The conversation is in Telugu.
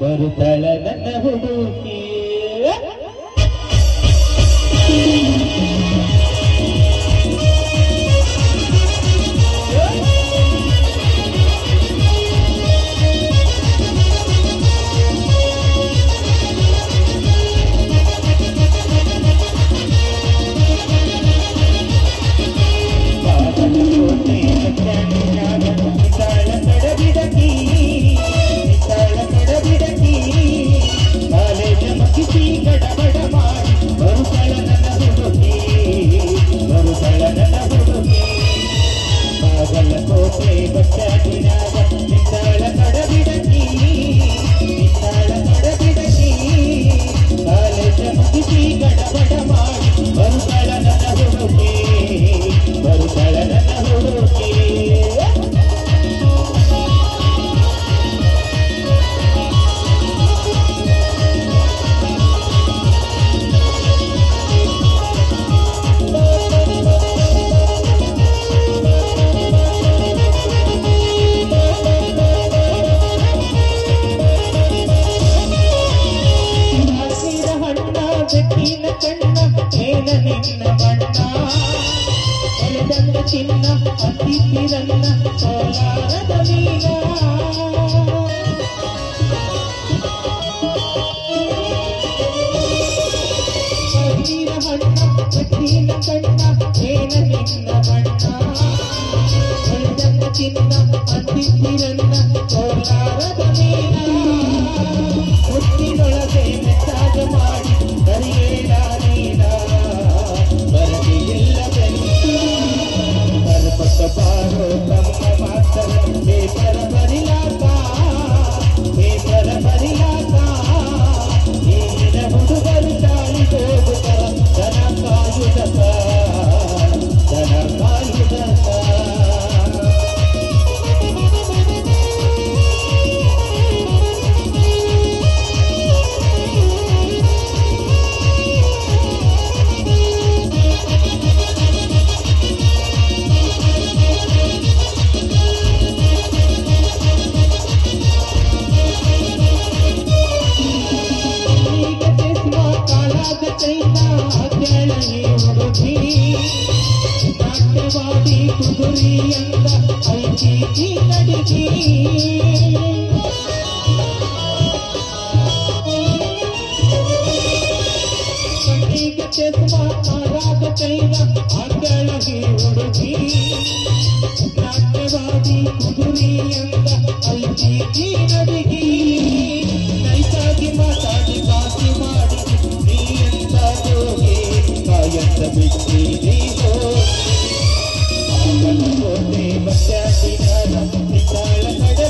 ಬರ್ತಾಳ ನನ್ನ ಹುಡುಕಿ. away, but sadly ಕಟ್ಟಿನ ಕಣ್ಣ ಮೇಲ ನಿನ್ನ ಬಣ್ಣ ಎಳೆದಂದ ಚಿನ್ನ ಅತಿಥಿರನ್ನ ಕೋಲಾರದ ವೀರ ಹಣ್ಣ ಕಟ್ಟಿನ ಕಣ್ಣ ಮೇಲ ನಿನ್ನ ಬಣ್ಣ ಎಳೆದಂದ ಚಿನ್ನ ಅತಿಥಿರನ್ನ ಕುದುರಿಯಂದ ಐತಿ ನಡಿಸಿ రాగతైన అక్కడకి ఉడిచి ద్రాక్షవాది కుదురి ఎంత అల్చి నడిగి I'm to go to the bathroom, I'm gonna.